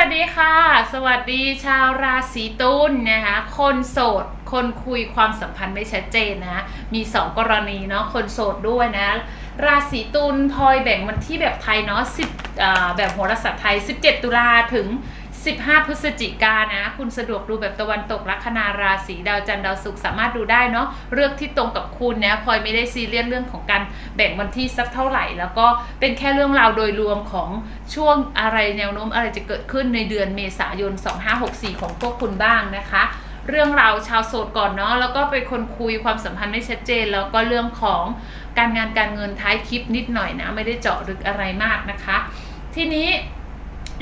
วัสดีค่ะ สวัสดีชาวราศีตุลนะคะคนโสด คนคุยความสัมพันธ์ไม่ชัดเจนนะมี 2 กรณีเนาะคนโสดด้วยนะ ราศีตุลพลอยแบ่งวันที่แบบไทยเนาะ10แบบโหราศาสตร์ไทย 17 ตุลาถึง 15 พฤศจิกานนะ คุณสะดวกดูแบบตะวันตกลัคนาราศีดาวจันทร์ดาวศุกร์สามารถดูได้เนาะเลือกที่ตรงกับคุณนะพลอยไม่ได้ซีเรียสเรื่องของการแบ่งวันที่สักเท่าไหร่ แล้วก็เป็นแค่เรื่องราวโดยรวมของช่วงอะไรแนวโน้มอะไรจะเกิดขึ้นในเดือนเมษายน 2564 ของพวกคุณบ้างนะคะเรื่องราวชาวโสดก่อนเนาะแล้วก็เป็นคนคุยความสัมพันธ์ไม่ชัดเจน แล้วก็เรื่องของการงานการเงินท้ายคลิปนิดหน่อยนะ ไม่ได้เจาะลึกอะไรมากนะคะ ทีนี้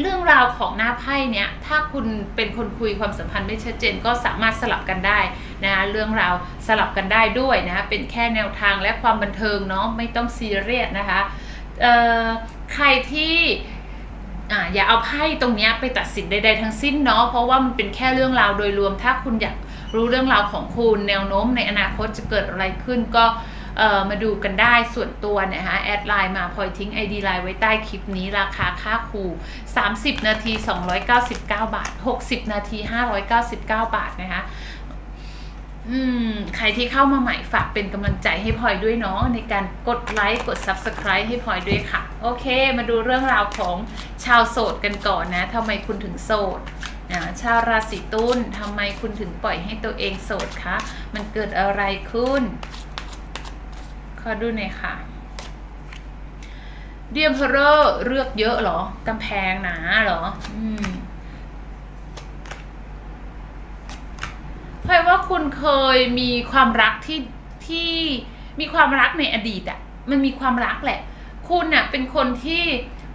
เรื่องราวของหน้าไพ่เนี่ยถ้าคุณเป็นคนคุยความสัมพันธ์ไม่ชัดเจนก็สามารถสลับกันได้นะเรื่องราวสลับกันได้ด้วยนะเป็นแค่แนวทางและความบันเทิงเนาะไม่ต้องซีเรียสนะคะใครที่ออย่าเอาไพ่ตรงนี้ไปตัดสินใดๆทั้งสิ้นเนาะเพราะว่ามันเป็นแค่เรื่องราวโดยรวม ถ้าคุณอยากรู้เรื่องราวของคุณแนวโน้มในอนาคตจะเกิดอะไรขึ้นก็ มาดูกันได้ส่วนตัวนะคะแอดไลน์มาพลอยทิ้ง ID ไลน์ไว้ใต้คลิปนี้ราคาค่าครู 30 นาที 299 บาท 60 นาที 599 บาทนะคะอืมใครที่เข้ามาใหม่ฝากเป็นกำลังใจให้พลอยด้วยเนาะในการกดไลค์กด Subscribe ให้พลอยด้วยค่ะ โอเค มาดูเรื่องราวของชาวโสดกันก่อนนะทำไมคุณถึงโสดนะชาวราศีตุลทำไมคุณถึงปล่อยให้ตัวเองโสดคะ มันเกิดอะไรขึ้น ขอดูหน่อยค่ะเดียมเพอร์เลือกเยอะเหรอกำแพงหนาเหรอ อืมเพราะว่าคุณเคยมีความรักที่ที่มีความรักในอดีตอะมันมีความรักแหละ คุณน่ะเป็นคนที่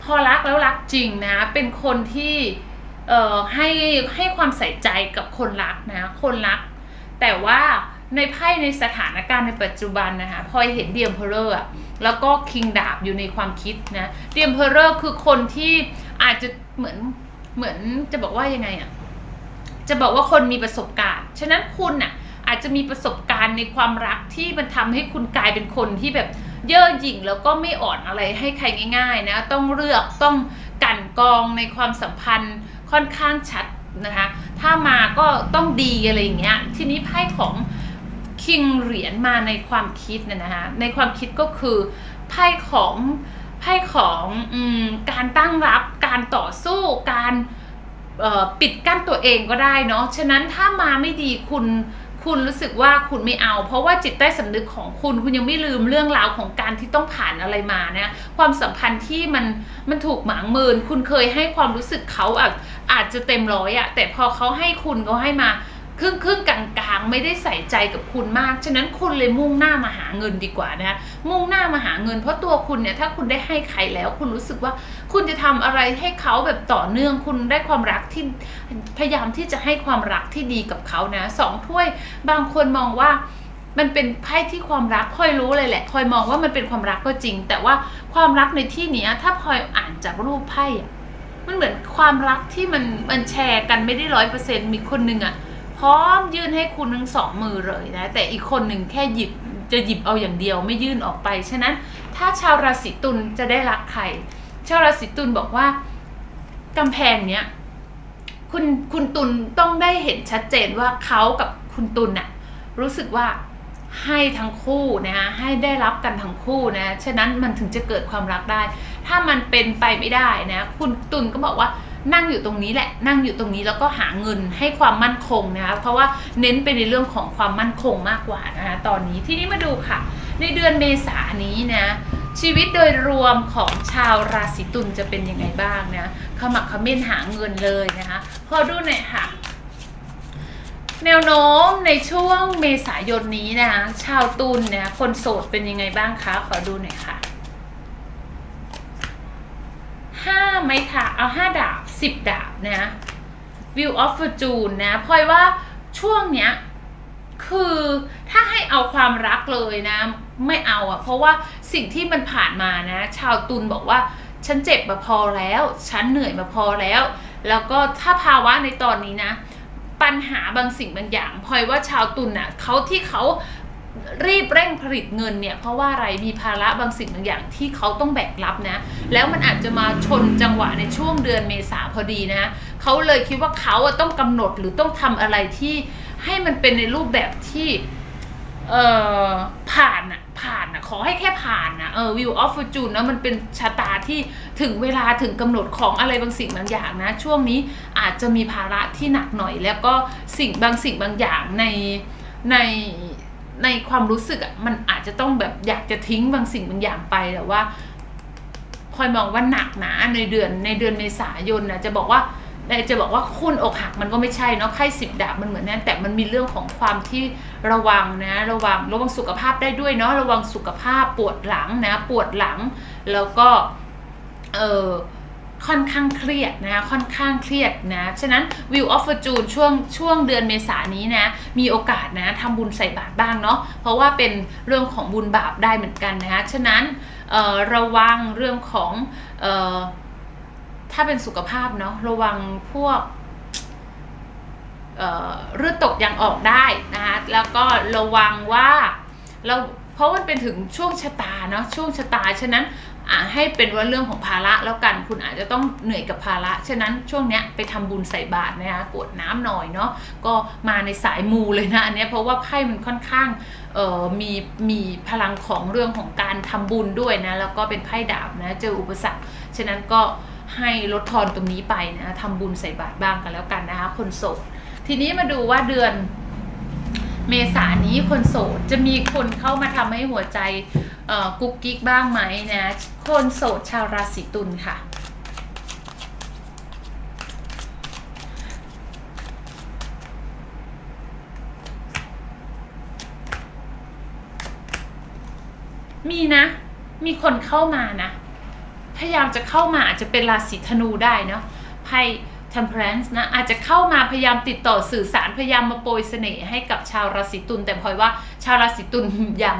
พอรักแล้วรักจริงนะ เป็นคนที่เอ่อให้ให้ความใส่ใจกับคนรักนะ คนรัก แต่ว่า ในไพ่ในสถานการณ์ในปัจจุบันนะคะพลอยเห็นเดียมเพอร์อะแล้วก็คิงดาบอยู่ในความคิดนะเดียมเพอร์คือคนที่อาจจะเหมือนเหมือนจะบอกว่ายังไงอะจะบอกว่าคนมีประสบการณ์ ฉะนั้นคุณน่ะอาจจะมีประสบการณ์ในความรักที่มันทำให้คุณกลายเป็นคนที่แบบเย่อหยิ่งแล้วก็ไม่อ่อนอะไรให้ใครง่าย ๆ นะ ต้องเลือกต้องกันกองในความสัมพันธ์ค่อนข้างชัดนะคะ ถ้ามาก็ต้องดีอะไรอย่างเงี้ย ทีนี้ไพ่ของ คิงเหรียญมาในความคิดนะนะคะในความคิดก็คือไพ่ของไพ่ของอการตั้งรับการต่อสู้การปิดกั้นตัวเองก็ได้เนาะฉะนั้นถ้ามาไม่ดีคุณคุณรู้สึกว่าคุณไม่เอา เพราะว่าจิตใต้สำนึกของคุณคุณยังไม่ลืมเรื่องราวของการที่ต้องผ่านอะไรมานะความสัมพันธ์ที่มันมันถูกหมางเมิน คุณเคยให้ความรู้สึกเขาอาจอาจจะเต็มร้อยอะแต่พอเขาให้คุณเขาให้มา ครึ่งครึ่งกลางกลางๆ ไม่ได้ใส่ใจกับคุณมาก ฉะนั้นคุณเลยมุ่งหน้ามาหาเงินดีกว่านะมุ่งหน้ามาหาเงิน เพราะตัวคุณเนี่ยถ้าคุณได้ให้ใครแล้ว คุณรู้สึกว่าคุณจะทำอะไรให้เขาแบบต่อเนื่อง คุณได้ความรักที่พยายามที่จะให้ความรักที่ดีกับเขานะสองถ้วย บางคนมองว่ามันเป็นไพ่ที่ความรักพลอยรู้เลยแหละพลอยมองว่ามันเป็นความรักก็จริง แต่ว่าความรักในที่นี้ถ้าพลอยอ่านจากรูปไพ่อะมันเหมือนความรักที่มันมันแชร์กันไม่ได้ร้อยเปอร์เซ็นต์มีคนหนึ่งอะ พร้อมยื่นให้คุณทั้งสองมือเลยนะ แต่อีกคนหนึ่งแค่หยิบจะหยิบเอาอย่างเดียวไม่ยื่นออกไป ฉะนั้นถ้าชาวราศีตุลจะได้รักใคร ชาวราศีตุลบอกว่ากำแพงเนี้ยคุณคุณตุลต้องได้เห็นชัดเจนว่าเขากับคุณตุลน่ะรู้สึกว่าให้ทั้งคู่นะให้ได้รับกันทั้งคู่นะ ฉะนั้นมันถึงจะเกิดความรักได้ ถ้ามันเป็นไปไม่ได้นะ คุณตุลก็บอกว่า นั่งอยู่ตรงนี้แหละนั่งอยู่ตรงนี้แล้วก็หาเงินให้ความมั่นคงนะคะเพราะว่าเน้นไปในเรื่องของความมั่นคงมากกว่านะคะตอนนี้ที่นี้มาดูค่ะ ในเดือนเมษานี้นะชีวิตโดยรวมของชาวราศีตุลจะเป็นยังไงบ้างนะขมักเขม้นหาเงินเลยนะคะพอดูหน่อยค่ะ แนวโน้มในช่วงเมษายนนี้นะคะชาวตุลเนี่ยคนโสดเป็นยังไงบ้างคะขอดูหน่อยค่ะ ห้าไม้ค่ะเอาห้าดาบสิบดาบนะ View of Fortune นะพลอยว่าช่วงเนี้ยคือถ้าให้เอาความรักเลยนะ ไม่เอาอะเพราะว่าสิ่งที่มันผ่านมานะ ชาวตุลบอกว่าฉันเจ็บมาพอแล้ว ฉันเหนื่อยมาพอแล้ว แล้วก็ถ้าภาวะในตอนนี้นะ ปัญหาบางสิ่งบางอย่างพลอยว่าชาวตุลน่ะเขาที่เขา รีบเร่งผลิตเงินเนี่ยเพราะว่าอะไรมีภาระบางสิ่งบางอย่างที่เขาต้องแบกรับนะ แล้วมันอาจจะมาชนจังหวะในช่วงเดือนเมษาพอดีนะเขาเลยคิดว่าเขาต้องกำหนดหรือต้องทำอะไรที่ให้มันเป็นในรูปแบบที่เอ่อผ่านอะผ่านอะขอให้แค่ผ่านอะเออวิวออฟฟอร์จูนนะมันเป็นชะตาที่ถึงเวลาถึงกำหนดของอะไรบางสิ่งบางอย่างนะ ช่วงนี้อาจจะมีภาระที่หนักหน่อย แล้วก็สิ่งบางสิ่งบางอย่างในใน ในความรู้สึกอะมันอาจจะต้องแบบอยากจะทิ้งบางสิ่งบางอย่างไปแต่ว่าพลอยมองว่าหนักหนาในเดือนในเดือนเมษายนนะจะบอกว่าแต่จะบอกว่าคุณอกหักมันก็ไม่ใช่เนาะไพ่สิบดาบมันเหมือนนั้นแต่มันมีเรื่องของความที่ระวังนะ ระวังระวังสุขภาพได้ด้วยเนาะระวังสุขภาพปวดหลังนะ ปวดหลัง แล้วก็เออ ค่อนข้างเครียดนะค่อนข้างเครียดนะ ฉะนั้น View of Fortune ช่วงช่วงเดือนเมษานี้นะ มีโอกาสนะทำบุญใส่บาตรบ้างเนาะเพราะว่าเป็นเรื่องของบุญบาปได้เหมือนกันนะคะฉะนั้นระวังเรื่องของออถ้าเป็นสุขภาพเนาะระวังพวกเอ่อเลือดตกยังออกได้นะคะแล้วก็ระวังว่าเราเพราะมันเป็นถึงช่วงชะตาเนาะช่วงชะตาฉะนั้น อ่าให้เป็นว่าเรื่องของภาระแล้วกันคุณอาจจะต้องเหนื่อยกับภาระ ฉะนั้นช่วงเนี้ยไปทำบุญใส่บาตรนะคะกวดน้ำหน่อยเนาะก็มาในสายมูเลยนะอันเนี้ยเพราะว่าไพ่มันค่อนข้างเอ่อมีมีพลังของเรื่องของการทำบุญด้วยนะแล้วก็เป็นไพ่ดาบนะเจออุปสรรค ฉะนั้นก็ให้ลดทอนตรงนี้ไปนะทำบุญใส่บาตรบ้างกันแล้วกันนะคะคนโสดทีนี้มาดูว่าเดือน เมษานี้คนโสดจะมีคนเข้ามาทำให้หัวใจกุ๊กกิ๊กบ้างไหมนะคนโสดชาวราศีตุลค่ะมีนะ มีคนเข้ามานะ พยายามจะเข้ามาอาจจะเป็นราศีธนูได้เนาะไพ่ temperance นะอาจจะเข้ามาพยายามติดต่อสื่อสารพยายามมาโปรยเสน่ห์ให้กับชาวราศีตุลแต่พลอยว่าชาวราศีตุลยัง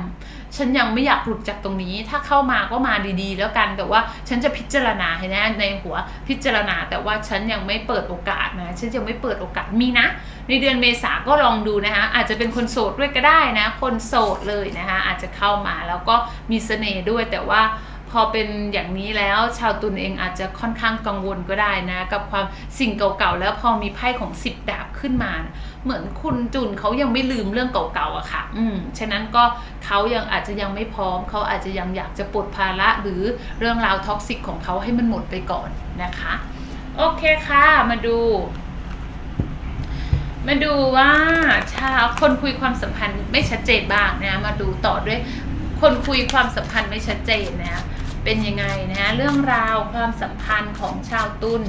ฉันยังไม่อยากหลุดจากตรงนี้ ถ้าเข้ามาก็มาดีๆ แล้วกัน แต่ว่าฉันจะพิจารณาให้นะในหัวพิจารณา แต่ว่าฉันยังไม่เปิดโอกาสนะ ฉันยังไม่เปิดโอกาส มีนะ ในเดือนเมษาก็ลองดูนะคะ อาจจะเป็นคนโสดด้วยก็ได้นะ คนโสดเลยนะคะ อาจจะเข้ามาแล้วก็มีเสน่ห์ด้วย แต่ว่า พอเป็นอย่างนี้แล้วชาวตุลเองอาจจะค่อนข้างกังวลก็ได้นะ กับความสิ่งเก่าๆแล้วพอมีไพ่ของสิบดาบขึ้นมา เหมือนคุณจุนเขายังไม่ลืมเรื่องเก่าๆอะค่ะ อืมฉะนั้นก็เขายังอาจจะยังไม่พร้อมเขาอาจจะยังอยากจะปลดภาระหรือเรื่องราวท็อกซิกของเขาให้มันหมดไปก่อนนะคะ โอเคค่ะ มาดูมาดูว่าชาวคนคุยความสัมพันธ์ไม่ชัดเจนบ้างนะ มาดูต่อด้วยคนคุยความสัมพันธ์ไม่ชัดเจนนะ เป็นยังไงนะเรื่องราวความสัมพันธ์ของชาวตุล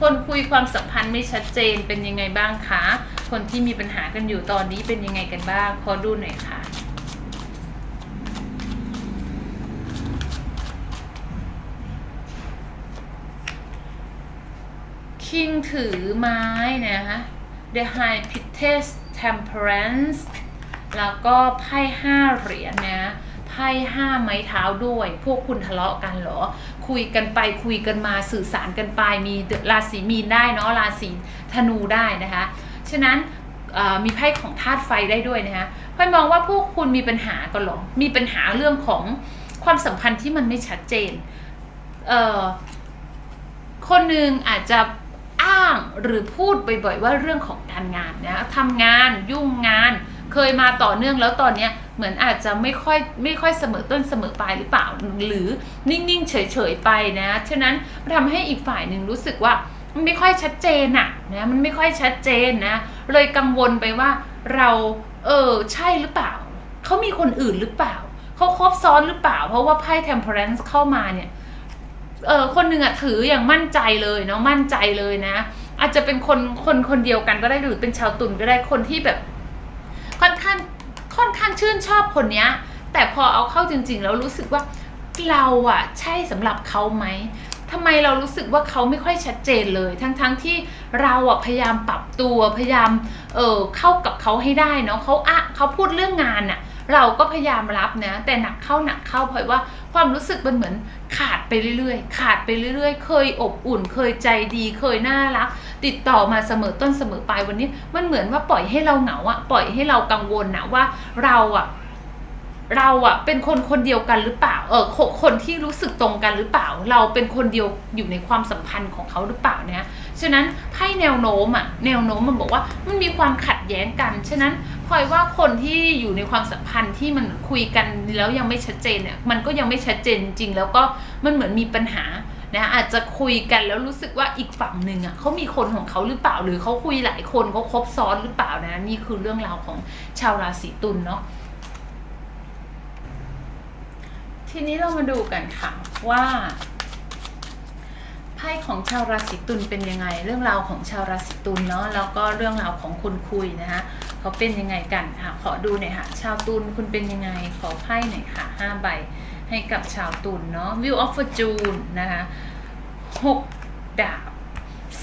คนคุยความสัมพันธ์ไม่ชัดเจนเป็นยังไงบ้างคะ คนที่มีปัญหากันอยู่ตอนนี้เป็นยังไงกันบ้าง ขอดูหน่อยค่ะ คิงถือไม้นะคะ The High p i t e s Temperance แล้วก็ไพ่ห้าเหรียญนะ ไพ่ห้าไม้เท้าด้วย พวกคุณทะเลาะกันเหรอ คุยกันไปคุยกันมาสื่อสารกันไปมีราศีมีนได้เนาะราศีธนูได้นะคะ ฉะนั้นมีไพ่ของธาตุไฟได้ด้วยนะคะพอยมองว่าพวกคุณมีปัญหากันหรอ มีปัญหาเรื่องของความสัมพันธ์ที่มันไม่ชัดเจน เอ่อ คนหนึ่งอาจจะอ้างหรือพูดบ่อยๆว่าเรื่องของการงานนะทำงานยุ่งงาน เคยมาต่อเนื่องแล้วตอนเนี้ย เหมือนอาจจะไม่ค่อยไม่ค่อยเสมอต้นเสมอปลายหรือเปล่า หรือนิ่งๆเฉยๆไปนะฉะนั้นทำให้อีกฝ่ายหนึ่งรู้สึกว่ามันไม่ค่อยชัดเจนอะนะมันไม่ค่อยชัดเจนนะ เลยกังวลไปว่าเราเออใช่หรือเปล่าเขามีคนอื่นหรือเปล่าเขาครบซ้อนหรือเปล่า เพราะว่าไพ่ temperance เข้ามาเนี่ยเออคนหนึ่งอะถืออย่างมั่นใจเลยเนาะมั่นใจเลยนะ อาจจะเป็นคนคนคนเดียวกันก็ได้หรือเป็นชาวตุนก็ได้คนที่แบบค่อนข้าง ค่อนข้างชื่นชอบคนเนี้ย แต่พอเอาเข้าจริง ๆ แล้วรู้สึกว่าเราอะใช่สำหรับเขาไหมทำไมเรารู้สึกว่าเขาไม่ค่อยชัดเจนเลย ทั้งๆทที่เราอะพยายามปรับตัวพยายามเออเข้ากับเขาให้ได้เนาะเขาอะเขาพูดเรื่องงานอะ เราก็พยายามรับนะ แต่หนักเข้าหนักเข้าเพราะว่าความรู้สึกมันเหมือนขาดไปเรื่อยๆ ขาดไปเรื่อยๆ เคยอบอุ่น เคยใจดี เคยน่ารัก ติดต่อมาเสมอต้นเสมอปลายวันนี้ มันเหมือนว่าปล่อยให้เราเหงาอะปล่อยให้เรากังวลนะว่าเราอะเราอะเป็นคนคนเดียวกันหรือเปล่า เออคนที่รู้สึกตรงกันหรือเปล่า เราเป็นคนเดียวอยู่ในความสัมพันธ์ของเขาหรือเปล่าเนี่ย ฉะนั้นไพ่แนวโน้มอะแนวโน้มมันบอกว่ามันมีความขัดแย้งกัน ฉะนั้นพลอยว่าคนที่อยู่ในความสัมพันธ์ที่มันคุยกันแล้วยังไม่ชัดเจนเนี่ยมันก็ยังไม่ชัดเจนจริงแล้วก็มันเหมือนมีปัญหานะอาจจะคุยกันแล้วรู้สึกว่าอีกฝั่งหนึ่งอะเขามีคนของเขาหรือเปล่าหรือเขาคุยหลายคนเขาคบซ้อนหรือเปล่านะนี่คือเรื่องราวของชาวราศีตุลเนาะทีนี้เรามาดูกันค่ะว่า ไพ่ของชาวราศีตุลเป็นยังไง เรื่องราวของชาวราศีตุลเนาะแล้วก็เรื่องราวของคนคุยนะคะเขาเป็นยังไงกันค่ะขอดูหน่อยค่ะชาวตุลคุณเป็นยังไงขอไพ่หน่อยค่ะห้าใบให้กับชาวตุลเนาะ View of Fortune นะคะหกดาบ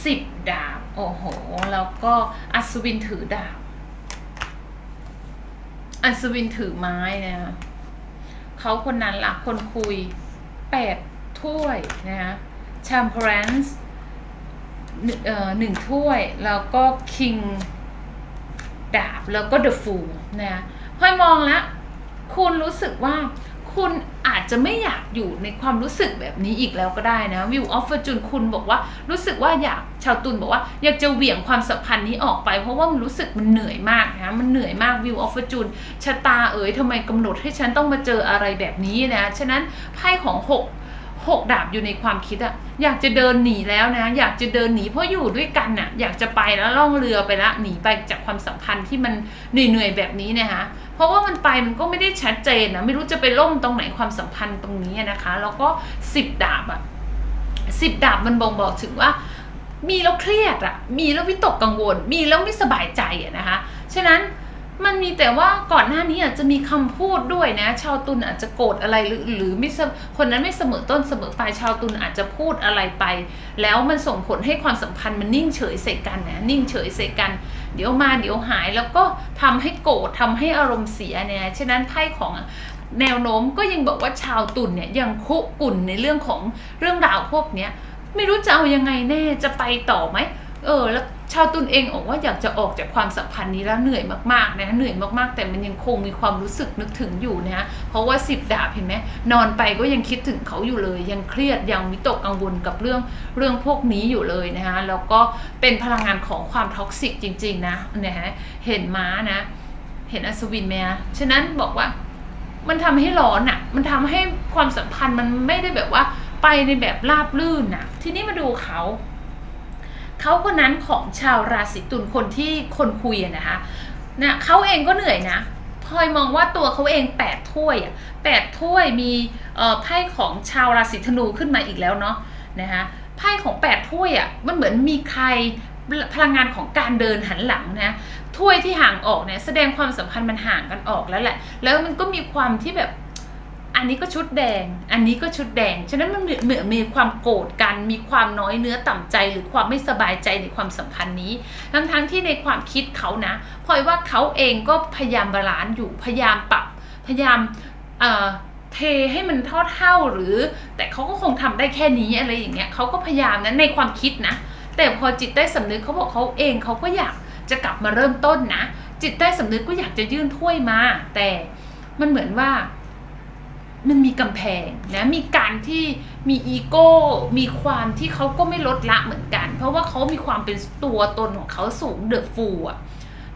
สิบดาบ โอ้โห แล้วก็อัศวินถือดาบ อัศวินถือไม้นะคะเขาคนนั้นละคนคุยแปดถ้วยนะคะ Champerance เอ่อหนึ่งถ้วย แล้วก็ King ดาบ แล้วก็ The Fool นะพอยมองแล้ว คุณรู้สึกว่าคุณอาจจะไม่อยากอยู่ในความรู้สึกแบบนี้อีกแล้วก็ได้นะวิวออฟเฟอร์จูนคุณบอกว่ารู้สึกว่าอยากชาวตุลบอกว่าอยากจะเหวี่ยงความสัมพันธ์นี้ออกไป เพราะว่ามันรู้สึกมันเหนื่อยมากนะมันเหนื่อยมากวิวออฟเฟอร์จูนชะตาเอ๋ยทำไมกำหนดให้ฉันต้องมาเจออะไรแบบนี้นะ ฉะนั้นไพ่ของหก หกดาบอยู่ในความคิดอะอยากจะเดินหนีแล้วนะ อยากจะเดินหนีเพราะอยู่ด้วยกันน่ะอยากจะไปแล้วล่องเรือไปละหนีไปจากความสัมพันธ์ที่มันเหนื่อยๆแบบนี้นะคะเพราะว่ามันไปมันก็ไม่ได้ชัดเจนนะไม่รู้จะไปล่มตรงไหนความสัมพันธ์ตรงนี้นะคะ แล้วก็สิบดาบอะสิบดาบมันบ่งบอกถึงว่า มีแล้วเครียดอะมีแล้ววิตกกังวล มีแล้วไม่สบายใจอะนะคะฉะนั้น มันมีแต่ว่าก่อนหน้านี้อาจจะมีคำพูดด้วยนะ ชาวตุลอาจจะโกรธอะไรหรือหรือไม่คนนั้นไม่เสมอต้นเสมอปลายชาวตุลอาจจะพูดอะไรไป แล้วมันส่งผลให้ความสัมพันธ์มันนิ่งเฉยใส่กันนะนิ่งเฉยใส่กัน เดี๋ยวมาเดี๋ยวหายแล้วก็ทำให้โกรธทำให้อารมณ์เสียเนี่ยฉะนั้นไพ่ของแนวโน้มก็ยังบอกว่าชาวตุลเนี่ยยังคุกุ่นในเรื่องของเรื่องราวพวกเนี้ยไม่รู้จะเอายังไงแน่จะไปต่อไหมเออแล้ว ชาวตุลเองบอกว่าอยากจะออกจากความสัมพันธ์นี้แล้วเหนื่อยมากๆนะเหนื่อยมากๆ แต่มันยังคงมีความรู้สึกนึกถึงอยู่นะฮะเพราะว่าสิบดาบเห็นไหมนอนไปก็ยังคิดถึงเขาอยู่เลย ยังเครียดยังวิตกกังวลกับเรื่องเรื่องพวกนี้อยู่เลยนะฮะแล้วก็เป็นพลังงานของความท็อกซิกจริง ๆ นะนะฮะเห็นม้านะ เห็นอัศวินไหมฮะฉะนั้นบอกว่ามันทำให้ร้อนอะ่ะ มันทำให้ความสัมพันธ์มันไม่ได้แบบว่าไปในแบบราบลื่นน่ะ ทีนี้มาดูเขา เขาคนนั้นของชาวราศีตุลคนที่คนคุยนะคะนะเขาเองก็เหนื่อยนะพลอยมองว่าตัวเขาเองแปดถ้วยอะแปดถ้วยมีไพ่ของชาวราศีธนูขึ้นมาอีกแล้วเนาะนะคะไพ่ของแปดถ้วยอะมันเหมือนมีใครพลังงานของการเดินหันหลังนะถ้วยที่ห่างออกเนี่ยแสดงความสัมพันธ์มันห่างกันออกแล้วแหละ แล้วมันก็มีความที่แบบ อันนี้ก็ชุดแดง อันนี้ก็ชุดแดง ฉะนั้นมันเหมือนเหมือนมีความโกรธกัน มีความน้อยเนื้อต่ำใจ หรือความไม่สบายใจในความสัมพันธ์นี้ ทั้งทั้งๆที่ในความคิดเขานะพลอยว่าเขาเองก็พยายามบาลานซ์อยู่ พยายามปรับ พยายามเอ่อเทให้มันเท่าเท่าๆหรือ แต่เขาก็คงทำได้แค่นี้อะไรอย่างเงี้ยเขาก็พยายามนะในความคิดนะ แต่พอจิตใต้สำนึกเขาบอกเขาเองเขาก็อยากจะกลับมาเริ่มต้นนะ จิตใต้สำนึกก็อยากจะยื่นถ้วยมา แต่มันเหมือนว่า มันมีกำแพงนะมีการที่มีอีโก้มีความที่เขาก็ไม่ลดละเหมือนกัน เพราะว่าเขามีความเป็นตัวตนของเขาสูงเดอะฟูอะ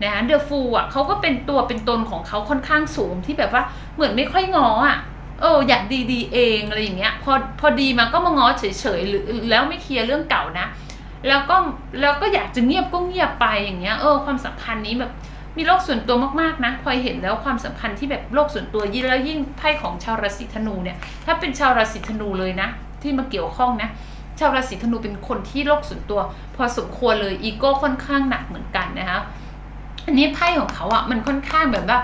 นะเดอะฟูอะเขาก็เป็นตัวเป็นตนของเขาค่อนข้างสูงที่แบบว่าเหมือนไม่ค่อยงออะเอออยากดีดีเองอะไรอย่างเงี้ยพอพอดีมาก็มาง้อเฉยๆหรือแล้วไม่เคลียร์เรื่องเก่านะ แล้วก็แล้วก็อยากจะเงียบก็เงียบไปอย่างเงี้ยเออความสัมพันธ์นี้แบบ มีโลกส่วนตัวมากๆนะพลอยเห็นแล้วความสัมพันธ์ที่แบบโลกส่วนตัวยิ่งแล้วยิ่งไพ่ของชาวราศีธนูเนี่ย ถ้าเป็นชาวราศีธนูเลยนะ ที่มาเกี่ยวข้องนะ ชาวราศีธนูเป็นคนที่โลกส่วนตัว พอสมควรเลยอีโก้ค่อนข้างหนักเหมือนกันนะคะอันนี้ไพ่ของเขาอะมันค่อนข้างแบบว่า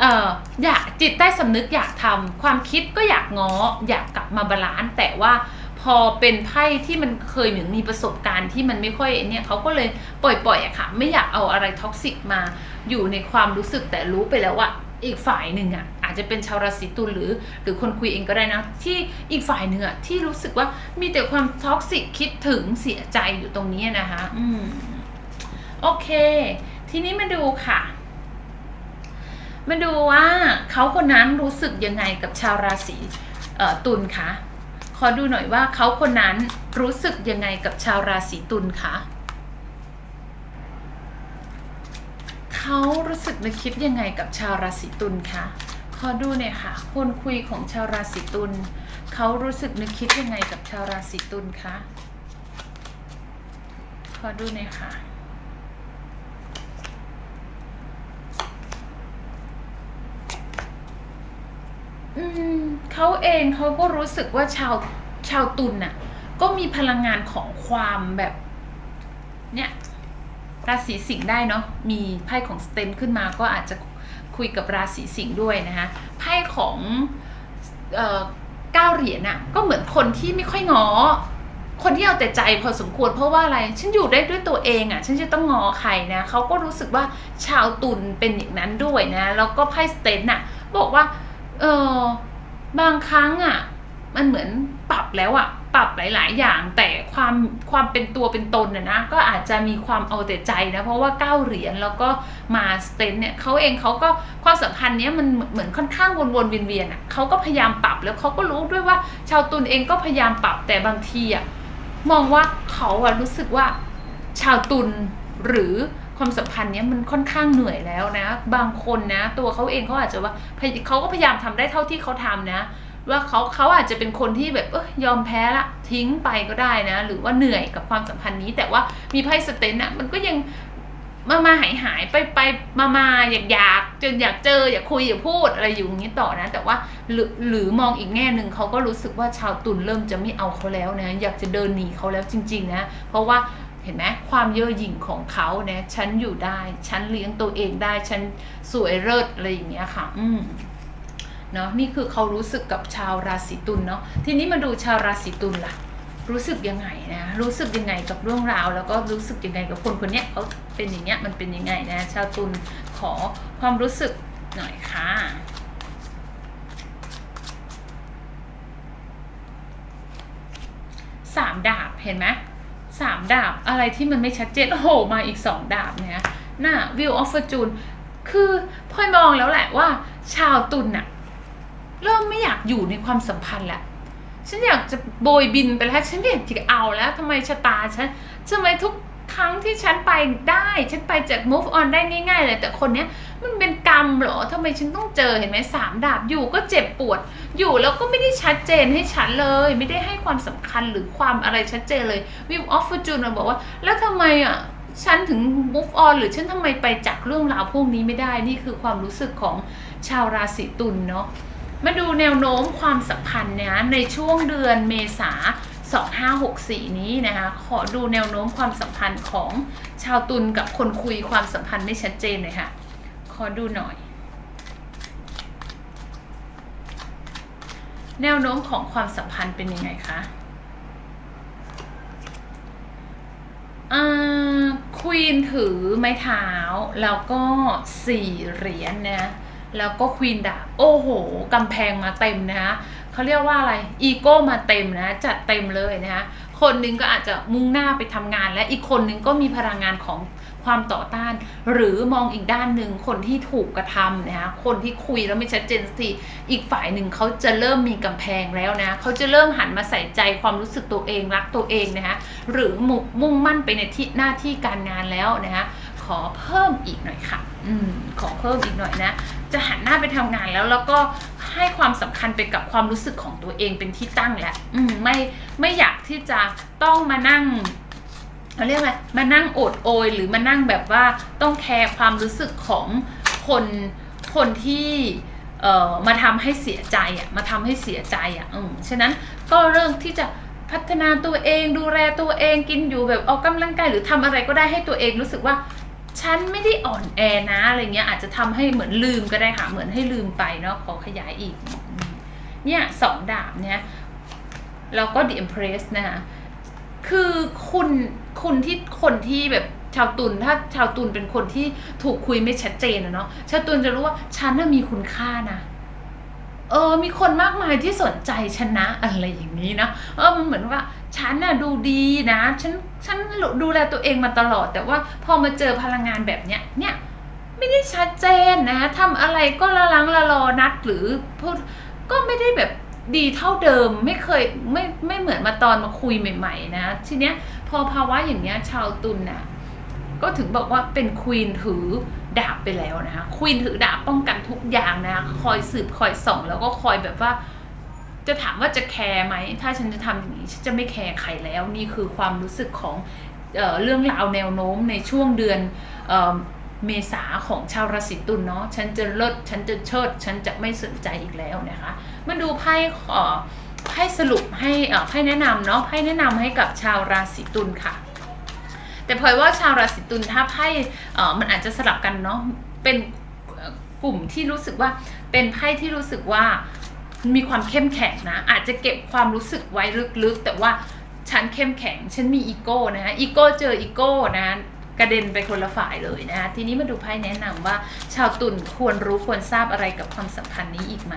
เอออยากจิตใต้สำนึกอยากทำความคิดก็อยากง้ออยากกลับมาบาลานซ์แต่ว่าพอเป็นไพ่ที่มันเคยเหมือนมีประสบการณ์ที่มันไม่ค่อยเนี่ยเขาก็เลยปล่อยๆอะค่ะ ไม่อยากเอาอะไรท็อกซิกมา อยู่ในความรู้สึกแต่รู้ไปแล้วว่าอีกฝ่ายหนึ่งอะอาจจะเป็นชาวราศีตุลหรือ หรือคนคุยเองก็ได้นะ ที่อีกฝ่ายหนึ่งอะที่รู้สึกว่ามีแต่ความท็อกซิกคิดถึงเสียใจอยู่ตรงนี้นะคะ อืมโอเค ทีนี้มาดูค่ะ มาดูว่าเขาคนนั้นรู้สึกยังไงกับชาวราศีเอ่อตุลคะขอดูหน่อยว่าเขาคนนั้นรู้สึกยังไงกับชาวราศีตุลคะ เขารู้สึกนึกคิดยังไงกับชาวราศีตุลคะขอดูหน่อยค่ะ คนคุยของชาวราศีตุลเขารู้สึกนึกคิดยังไงกับชาวราศีตุลคะขอดูหน่อยค่ะ อืมเขาเองเขาก็รู้สึกว่าชาวชาวตุลน่ะ ก็มีพลังงานของความแบบ เนี่ย ราศีสิงห์ได้เนาะมีไพ่ของสเตนขึ้นมาก็อาจจะคุยกับราศีสิงห์ด้วยนะคะไพ่ของเก้าเหรียญน่ะก็เหมือนคนที่ไม่ค่อยงอคนที่เอาแต่ใจพอสมควรเพราะว่าอะไร ฉันอยู่ได้ด้วยตัวเองอะ่ะ ฉันจะต้องงอใครนะเขาก็รู้สึกว่าชาวตุลเป็นอย่างนั้นด้วยนะ แล้วก็ไพ่สเตนน่ะ บอกว่า เออบางครั้งอะ่ะ มันเหมือนปรับแล้วอะ่ะ ปรับหลาย ๆ อย่างแต่ความความเป็นตัวเป็นตนน่ะนะก็อาจจะมีความเอาแต่ใจนะเพราะว่าเก้าเหรียญแล้วก็มาสเตนเนี่ยเขาเองเขาก็ความสัมพันธ์เนี้ยมันเหมือนค่อนข้างวนๆเวียนๆอะเขาก็พยายามปรับแล้วเขาก็รู้ด้วยว่าชาวตุลเองก็พยายามปรับแต่บางทีอะมองว่าเขาอะรู้สึกว่าชาวตุลหรือความสัมพันธ์เนี้ยมันค่อนข้างเหนื่อยแล้วนะ บางคนนะ ตัวเขาเองเขาอาจจะว่าเขาก็พยายามทำได้เท่าที่เขาทำนะ ว่าเขาเขาอาจจะเป็นคนที่แบบเออยอมแพ้ละทิ้งไปก็ได้นะ หรือว่าเหนื่อยกับความสัมพันธ์นี้ แต่ว่ามีไพ่สเตนอะมันก็ยังมามาหายหายไปไปมามาอยากอยากจนอยากเจอ อยากคุย อยากพูดอะไรอยู่อย่างนี้ต่อนะ แต่ว่าหรือหรือมองอีกแง่หนึ่งเขาก็รู้สึกว่าชาวตุลเริ่มจะไม่เอาเขาแล้วนะ อยากจะเดินหนีเขาแล้วจริง ๆ นะ เพราะว่าเห็นไหมความเย่อหยิ่งของเขาเนี่ยฉันอยู่ได้ ฉันเลี้ยงตัวเองได้ ฉันสวยเลิศอะไรอย่างเงี้ยค่ะ อืม เนาะนี่คือเขารู้สึกกับชาวราศีตุลเนาะทีนี้มาดูชาวราศีตุลล่ะ รู้สึกยังไงนะรู้สึกยังไงกับเรื่องราว แล้วก็รู้สึกยังไงกับคนคนนี้เขาเป็นอย่างเงี้ยมันเป็นยังไงนะชาวตุลขอความรู้สึกหน่อยค่ะสามดาบเห็นไหมสามดาบอะไรที่มันไม่ชัดเจนโอ้โหมาอีกสองดาบเนี่ยน่ะ View of Fortune คือพลอยมองแล้วแหละว่า ชาวตุลน่ะ เริ่มไม่อยากอยู่ในความสัมพันธ์ละฉันอยากจะโบยบินไปแล้วฉันไม่อยากจะเอาแล้วทำไมชะตาฉันทำไมทุกครั้งที่ฉันไปได้ ฉันไปจาก move on ได้ง่าย ๆ เลย แต่คนเนี้ยมันเป็นกรรมเหรอทำไมฉันต้องเจอเห็นไหมสามดาบอยู่ก็เจ็บปวด อยู่แล้วก็ไม่ได้ชัดเจนให้ฉันเลย ไม่ได้ให้ความสำคัญหรือความอะไรชัดเจนเลย View of Fortune มันบอกว่า แล้วทำไมอะฉันถึง move on หรือฉันทำไมไปจากเรื่องราวพวกนี้ไม่ได้นี่คือความรู้สึกของชาวราศีตุลเนาะ มาดูแนวโน้มความสัมพันธ์นะในช่วงเดือนเมษา2564 นี้นะคะ ขอดูแนวโน้มความสัมพันธ์ของชาวตุลกับคนคุยความสัมพันธ์ไม่ชัดเจนเลยค่ะ ขอดูหน่อย แนวโน้มของความสัมพันธ์เป็นยังไงคะควีนถือไม้เท้า แล้วก็สี่เหรียญนะ แล้วก็ควีนดาบโอ้โหกำแพงมาเต็มนะคะเขาเรียกว่าอะไรอีโก้มาเต็มนะจัดเต็มเลยนะคะคนนึงก็อาจจะมุ่งหน้าไปทำงาน และอีกคนนึงก็มีพลังงานของความต่อต้าน หรือมองอีกด้านหนึ่งคนที่ถูกกระทำนะคะคนที่คุยแล้วไม่ชัดเจนสักทีอีกฝ่ายหนึ่งเขาจะเริ่มมีกำแพงแล้วนะเขาจะเริ่มหันมาใส่ใจความรู้สึกตัวเองรักตัวเองนะคะหรือมุ่งมุ่งมั่นไปในที่หน้าที่การงานแล้วนะคะขอเพิ่มอีกหน่อยค่ะ อืม ขอเพิ่มอีกหน่อยนะ จะหันหน้าไปทำงานแล้วแล้วก็ให้ความสำคัญไปกับความรู้สึกของตัวเองเป็นที่ตั้งแหละอืมไม่ไม่อยากที่จะต้องมานั่งเขาเรียกอะไรมานั่งโอดโอย หรือมานั่งแบบว่าต้องแคร์ความรู้สึกของคนคนที่เอ่อมาทำให้เสียใจอะมาทำให้เสียใจอะอืมฉะนั้นก็เริ่มที่จะพัฒนาตัวเองดูแลตัวเองกินอยู่แบบออกกำลังกายหรือทำอะไรก็ได้ให้ตัวเองรู้สึกว่า ฉันไม่ได้อ่อนแอนะอะไรเงี้ยอาจจะทำให้เหมือนลืมก็ได้ค่ะเหมือนให้ลืมไปเนาะขอขยายอีก เนี่ยสองดาบเนี่ยแล้วก็ The Empress นะคะคือคุณคุณที่คนที่แบบชาวตุลถ้าชาวตุลเป็นคนที่ถูกคุยไม่ชัดเจนนะเนาะชาวตุลจะรู้ว่าฉันน่ะมีคุณค่านะ เออมีคนมากมายที่สนใจฉันะอะไรอย่างนี้นะเออมันเหมือนว่าฉันน่ะดูดีนะฉันฉันดูแลตัวเองมาตลอด แต่ว่าพอมาเจอพลังงานแบบเนี้ยเนี่ยไม่ไม่ได้ชัดเจนนะทำอะไรก็ละลังละลอนัดหรือพูดก็ไม่ได้แบบดีเท่าเดิมไม่เคยไม่ไม่เหมือนมาตอนมาคุยใหม่ ๆ นะ ทีเนี้ยพอภาวะอย่างเนี้ยชาวตุลน่ะ ก็ถึงบอกว่าเป็นควีนถือดาบไปแล้วนะคะควีนถือดาบป้องกันทุกอย่างนะคอยสืบคอยส่อง แล้วก็คอยแบบว่า จะถามว่าจะแคร์ไหม ถ้าฉันจะทำอย่างนี้ฉันจะไม่แคร์ใครแล้ว นี่คือความรู้สึกของเออเรื่องราวแนวโน้มในช่วงเดือนเออเมษาของชาวราศีตุลเนาะ ฉันจะเลิศ ฉันจะเชิด ฉันจะไม่สนใจอีกแล้วนะคะ มาดูไพ่เอ่อไพ่สรุปให้อ่อไพ่แนะนำเนาะ ไพ่แนะนำให้กับชาวราศีตุลค่ะ แต่พลอยว่าชาวราศีตุลถ้าไพ่มันอาจจะสลับกันเนาะเป็นกลุ่มที่รู้สึกว่าเป็นไพ่ที่รู้สึกว่ามีความเข้มแข็งนะ อาจจะเก็บความรู้สึกไว้ลึกๆ แต่ว่าฉันเข้มแข็ง ฉันมีอีโก้นะอีโก้เจออีโก้นะกระเด็นไปคนละฝ่ายเลยนะทีนี้มาดูไพ่แนะนำว่า ชาวตุลควรรู้ควรทราบอะไรกับความสัมพันธ์นี้อีกไหม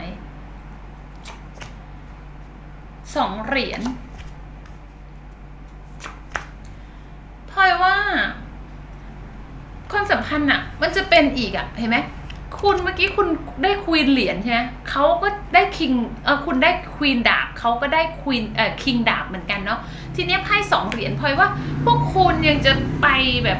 สองเหรียญพลอยว่า ความสัมพันธ์อะมันจะเป็นอีกอะเห็นไหมคุณเมื่อกี้คุณได้ควีนเหรียญใช่ไหมเขาก็ได้คิงเออคุณได้ควีนดาบเขาก็ได้ควีนเออคิงดาบเหมือนกันเนาะทีนี้ไพ่สองเหรียญพลอยว่าพวกคุณยังจะไปแบบ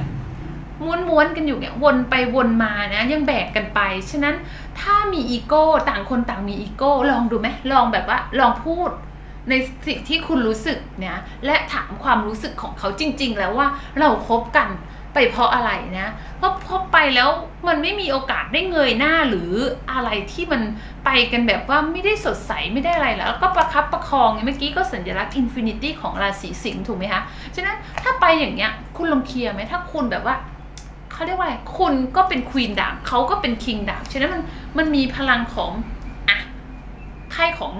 ม้วนๆกันอยู่เนี่ยวนไปวนมานะ ยังแบกกันไป ฉะนั้นถ้ามีอีโก้ต่างคนต่างมีอีโก้ลองดูไหมลองแบบว่าลองพูดในสิ่งที่คุณรู้สึกเนี่ยและถามความรู้สึกของเขาจริง ๆ แล้วว่าเราคบกัน ไปเพราะอะไรนะ เพราะพบไปแล้วมันไม่มีโอกาสได้เงยหน้าหรืออะไรที่มันไปกันแบบว่าไม่ได้สดใสไม่ได้อะไรแล้วก็ประคับประคองเมื่อกี้ก็สัญลักษณ์อินฟินิตี้ของราศีสิงห์ถูกไหมคะ ฉะนั้นถ้าไปอย่างเงี้ยคุณลองเคลียร์ไหมถ้าคุณแบบว่าเขาเรียกว่าอะไรคุณก็เป็นควีนดาบเขาก็เป็นคิงดาบฉะนั้นมันมันมีพลังของอะไพ่ของ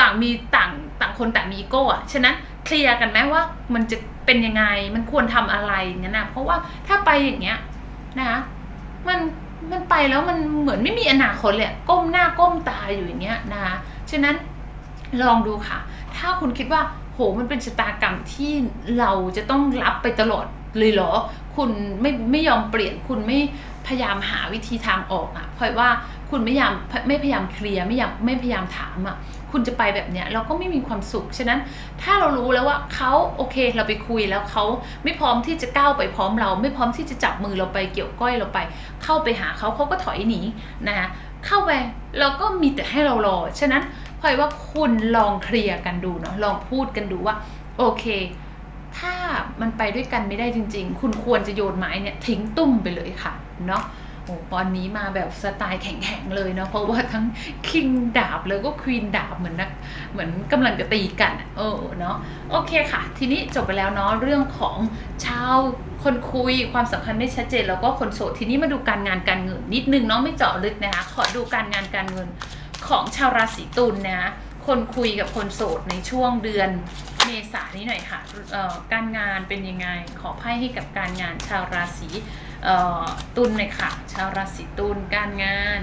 ต่างมีต่างต่างคนต่างมีอีโก้อะฉะนั้น เคลียร์กันไหมว่ามันจะเป็นยังไง มันควรทำอะไรอย่างนั้นนะเพราะว่าถ้าไปอย่างเงี้ยนะคะมันมันไปแล้วมันเหมือนไม่มีอนาคตเลยก้มหน้าก้มตาอยู่อย่างเงี้ยนะคะฉะนั้นลองดูค่ะ ถ้าคุณคิดว่า โหมันเป็นชะตากรรมที่เราจะต้องรับไปตลอดเลยเหรอ คุณไม่ไม่ยอมเปลี่ยนคุณไม่พยายามหาวิธีทางออกอะเพราะว่าคุณไม่ยามไม่พยายามเคลียร์ไม่ยามไม่พยายามถามอะ คุณจะไปแบบเนี้ยเราก็ไม่มีความสุข ฉะนั้นถ้าเรารู้แล้วว่าเขาโอเคเราไปคุยแล้วเขาไม่พร้อมที่จะก้าวไปพร้อมเรา ไม่พร้อมที่จะจับมือเราไปเกี่ยวก้อยเราไป เข้าไปหาเขาเขาก็ถอยหนีนะคะเข้าไปเราก็มีแต่ให้เรารอ ฉะนั้นพลอยว่าคุณลองเคลียร์กันดูเนาะลองพูดกันดูว่าโอเคถ้ามันไปด้วยกันไม่ได้จริง ๆ คุณควรจะโยนไม้เนี่ยทิ้งตุ้มไปเลยค่ะเนาะ โอ้ตอนนี้มาแบบสไตล์แข็งๆเลยเนาะเพราะว่าทั้งคิงดาบแล้วก็ควีนดาบเหมือนนักเหมือนกำลังจะตีกันเออเนาะโอเคค่ะ ทีนี้จบไปแล้วเนาะเรื่องของชาวคนคุยความสัมพันธ์ไม่ชัดเจน แล้วก็คนโสดทีนี้มาดูการงานการเงินนิดนึงเนาะไม่เจาะลึกนะคะ ขอดูการงานการเงินของชาวราศีตุลนะคนคุยกับคนโสดในช่วงเดือนเมษานี้หน่อยค่ะเอ่อการงานเป็นยังไงขอไพ่ให้กับการงานชาวราศี ตุลเลยค่ะ ชาวราศีตุลการงาน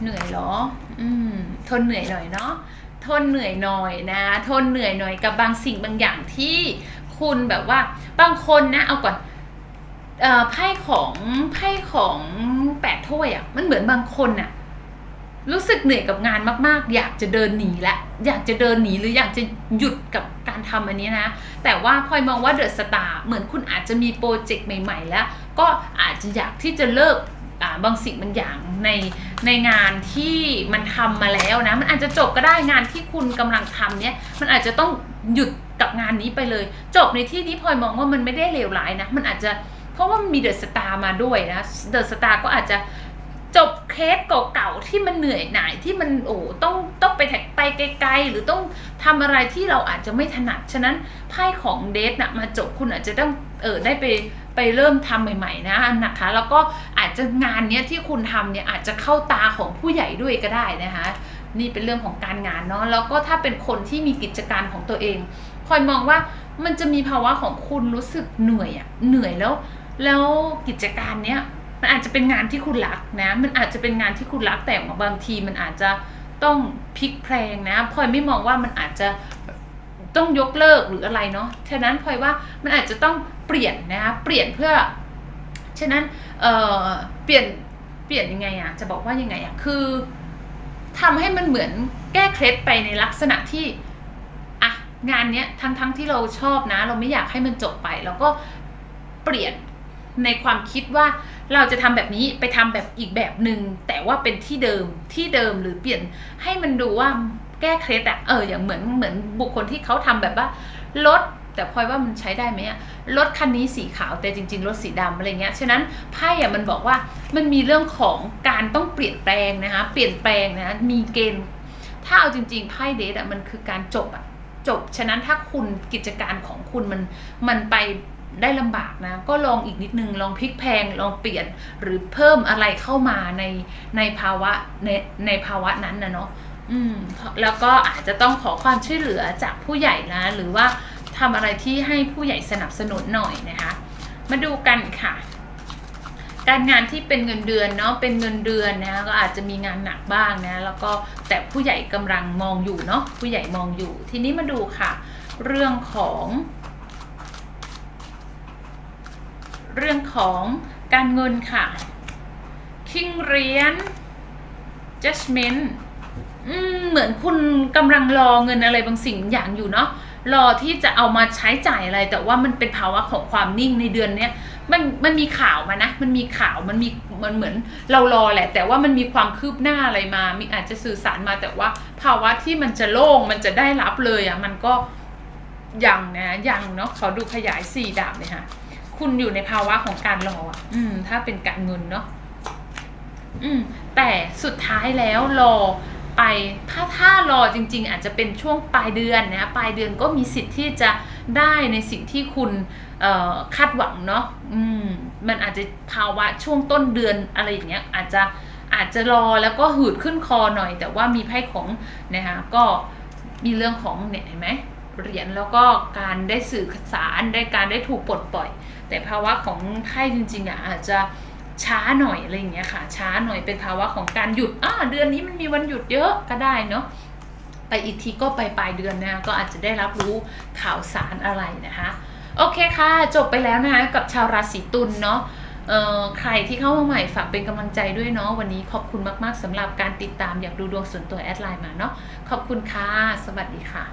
เหนื่อยเหรอ อืม ทนเหนื่อยหน่อยเนาะทนเหนื่อยหน่อยนะ ทนเหนื่อยหน่อยกับบางสิ่งบางอย่างที่คุณแบบว่า บางคนนะ เอาก่อนไพ่ของไพ่ของแปดถ้วยอะ่ะ มันเหมือนบางคนน่ะ รู้สึกเหนื่อยกับงานมากๆ อยากจะเดินหนีและอยากจะเดินหนีหรืออยากจะหยุดกับการทำอันนี้นะ แต่ว่าพลอยมองว่าเดอะสตาร์เหมือนคุณอาจจะมีโปรเจกต์ใหม่ ๆ แล้ว ก็อาจจะอยากที่จะเลิกบางสิ่งบางอย่างในในงานที่มันทำมาแล้วนะ มันอาจจะจบก็ได้งานที่คุณกำลังทำเนี่ยมันอาจจะต้องหยุดกับงานนี้ไปเลย จบในที่นี้พลอยมองว่ามันไม่ได้เลวร้ายนะ มันอาจจะเพราะว่ามีเดอะสตาร์มาด้วยนะเดอะสตาร์ก็อาจจะ จบเคสเก่าๆที่มันเหนื่อยหน่ายที่มันโอ้ต้องต้องไปแท็กไปไกลๆ หรือต้องทำอะไรที่เราอาจจะไม่ถนัด ฉะนั้นไพ่ของเดทนะมาจบคุณอาจจะต้องเออได้ไปไปเริ่มทำใหม่ๆนะนะคะ แล้วก็อาจจะงานเนี้ยที่คุณทำเนี่ยอาจจะเข้าตาของผู้ใหญ่ด้วยก็ได้นะคะนี่เป็นเรื่องของการงานเนาะแล้วก็ถ้าเป็นคนที่มีกิจการของตัวเองพลอยมองว่ามันจะมีภาวะของคุณรู้สึกเหนื่อยอะเหนื่อยแล้ว แล้วกิจการเนี้ย มันอาจจะเป็นงานที่คุณรักนะ มันอาจจะเป็นงานที่คุณรักแต่บางทีมันอาจจะต้องพลิกแพลงนะพลอยไม่มองว่ามันอาจจะต้องยกเลิกหรืออะไรเนาะ ฉะนั้นพลอยว่ามันอาจจะต้องเปลี่ยนนะเปลี่ยนเพื่อ ฉะนั้นเอ่อเปลี่ยนเปลี่ยนยังไงอะจะบอกว่ายังไงอะคือทำให้มันเหมือนแก้เคล็ดไปในลักษณะที่อะงานเนี้ยทั้งทั้งที่เราชอบนะ เราไม่อยากให้มันจบไป แล้วก็เปลี่ยน ในความคิดว่าเราจะทำแบบนี้ไปทำแบบอีกแบบหนึ่งแต่ว่าเป็นที่เดิมที่เดิมหรือเปลี่ยนให้มันดูว่าแก้เคล็ดอะเอออย่างเหมือนเหมือนบุคคลที่เขาทำแบบว่ารถแต่พลอยว่ามันใช้ได้ไหมอะรถคันนี้สีขาวแต่จริงๆรถสีดำอะไรเงี้ย ฉะนั้นไพ่อะมันบอกว่ามันมีเรื่องของการต้องเปลี่ยนแปลงนะคะเปลี่ยนแปลงนะมีเกณฑ์ถ้าเอาจริงๆไพ่เดทอะมันคือการจบอะจบ ฉะนั้นถ้าคุณกิจการของคุณมันมันไป ได้ลำบากนะ ก็ลองอีกนิดนึง ลองพลิกแพง ลองเปลี่ยน หรือเพิ่มอะไรเข้ามาในในภาวะในในภาวะนั้นนะเนาะอืมแล้วก็อาจจะต้องขอความช่วยเหลือจากผู้ใหญ่นะ หรือว่าทำอะไรที่ให้ผู้ใหญ่สนับสนุนหน่อยนะคะ มาดูกันค่ะ การงานที่เป็นเงินเดือนเนาะ เป็นเงินเดือนนะก็อาจจะมีงานหนักบ้างนะ แล้วก็แต่ผู้ใหญ่กำลังมองอยู่เนาะ ผู้ใหญ่มองอยู่ ทีนี้มาดูค่ะ เรื่องของ เรื่องของการเงินค่ะ คิงเรียญ judgment เหมือนคุณกำลังรอเงินอะไรบางสิ่งอย่างอยู่เนาะรอที่จะเอามาใช้จ่ายอะไร แต่ว่ามันเป็นภาวะของความนิ่งในเดือนเนี้ยมันมันมีข่าวมานะ มันมีข่าวมันมีมันเหมือนเรารอแหละ แต่ว่ามันมีความคืบหน้าอะไรมามีอาจจะสื่อสารมาแต่ว่าภาวะที่มันจะโล่งมันจะได้รับเลยอะ่ะมันก็ยังนะยังเนาะขอดูขยายสี่ดาบเลยค่ะ คุณอยู่ในภาวะของการรออะ อืม ถ้าเป็นการเงินเนาะอืม แต่สุดท้ายแล้วรอไปถ้าถ้ารอจริง ๆ อาจจะเป็นช่วงปลายเดือนนะปลายเดือนก็มีสิทธิ์ที่จะได้ในสิ่งที่คุณเอ่อคาดหวังเนาะอืม มันอาจจะภาวะช่วงต้นเดือนอะไรอย่างเงี้ย อาจจะอาจจะรอแล้วก็หืดขึ้นคอหน่อย แต่ว่ามีไพ่ของนะคะก็มีเรื่องของเนี่ยเห็นไหมเหรียญแล้วก็การได้สื่อสารได้การได้ถูกปลดปล่อย แต่ภาวะของไพ่จริงๆอะอาจจะช้าหน่อยอะไรอย่างเงี้ยค่ะ ช้าหน่อยเป็นภาวะของการหยุดอ่าเดือนนี้มันมีวันหยุดเยอะก็ได้เนาะไปอีกทีก็ไปปลายเดือนนะก็อาจจะได้รับรู้ข่าวสารอะไรนะคะโอเคค่ะ จบไปแล้วนะคะกับชาวราศีตุลเนาะเอ่อใครที่เข้ามาใหม่ฝากเป็นกำลังใจด้วยเนาะวันนี้ขอบคุณมาก ๆสำหรับการติดตามอยากดูดวงส่วนตัวแอดไลน์มาเนาะขอบคุณค่ะ สวัสดีค่ะ